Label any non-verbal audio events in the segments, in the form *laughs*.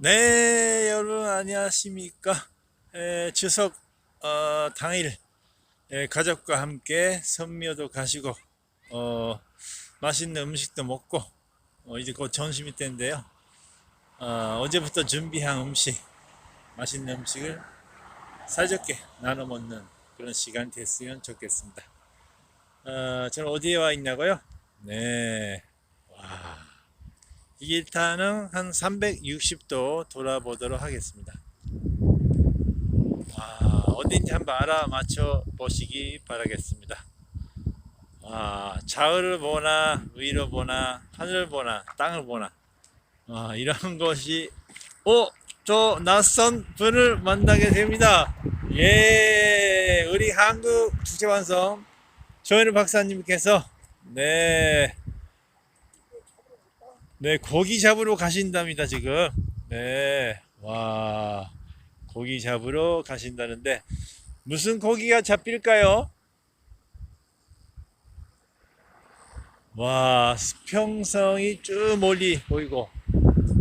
네, 여러분 안녕하십니까? 에, 추석 어, 당일 에, 가족과 함께 선묘도 가시고 어, 맛있는 음식도 먹고 어, 이제 곧 점심이 때인데요. 어, 어제부터 준비한 음식, 맛있는 음식을 사이좋게 나눠 먹는 그런 시간이 됐으면 좋겠습니다. 어, 저는 어디에 와 있냐고요? 네, 와. 이 일단은 한 360도 돌아보도록 하겠습니다. 아, 어딘지 한번 알아맞혀 보시기 바라겠습니다. 아, 좌우를 보나, 위로 보나, 하늘을 보나, 땅을 보나, 아, 이런 것이, 오! 저 낯선 분을 만나게 됩니다. 예, 우리 한국 국제완성 조현우 박사님께서, 네, 네, 고기 잡으러 가신답니다, 지금. 네, 와, 고기 잡으러 가신다는데, 무슨 고기가 잡힐까요? 와, 수평성이 쭉 멀리 보이고,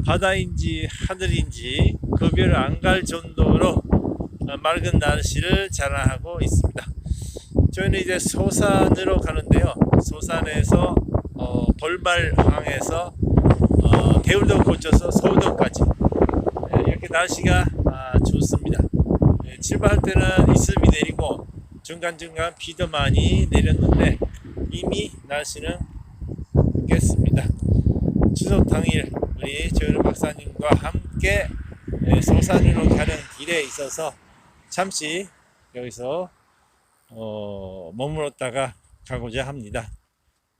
바다인지 하늘인지 구별 안갈 정도로 어, 맑은 날씨를 자랑하고 있습니다. 저희는 이제 소산으로 가는데요. 소산에서 어, 벌말항에서 거쳐서 서울도까지 예, 이렇게 날씨가 아, 좋습니다. 예, 출발할 때는 이슬비 내리고 중간중간 비도 많이 내렸는데 이미 날씨는 깼습니다. 추석 당일 우리 조현우 박사님과 함께 예, 소산으로 가는 길에 있어서 잠시 여기서 어, 머물렀다가 가고자 합니다.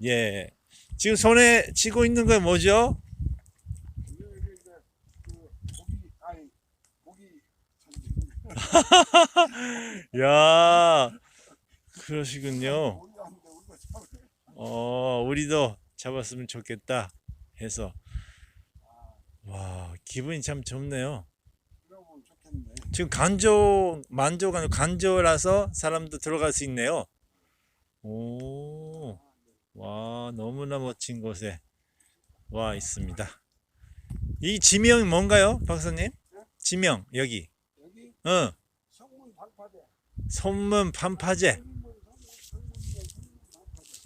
예. 지금 손에 쥐고 있는 건 뭐죠? *laughs* 야, 그러시군요. 어, 우리도 잡았으면 좋겠다 해서 와, 기분이 참 좋네요. 지금 간조 만조가 간조라서 사람도 들어갈 수 있네요. 오, 와, 너무나 멋진 곳에 와 있습니다. 이 지명이 뭔가요, 박사님? 지명 여기. 어, 성문 방파제 손문 판파제.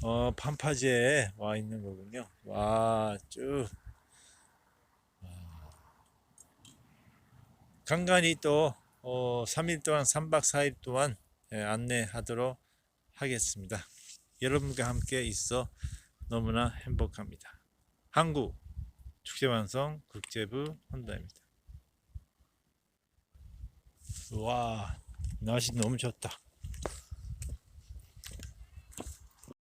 어, 판파제에 와 있는 거군요. 와, 쭉. 와. 간간히 또, 어, 3일 동안, 3박 4일 동안 예, 안내하도록 하겠습니다. 여러분과 함께 있어 너무나 행복합니다. 한국 축제완성 국제부 헌다입니다. 와, 날씨 너무 좋다.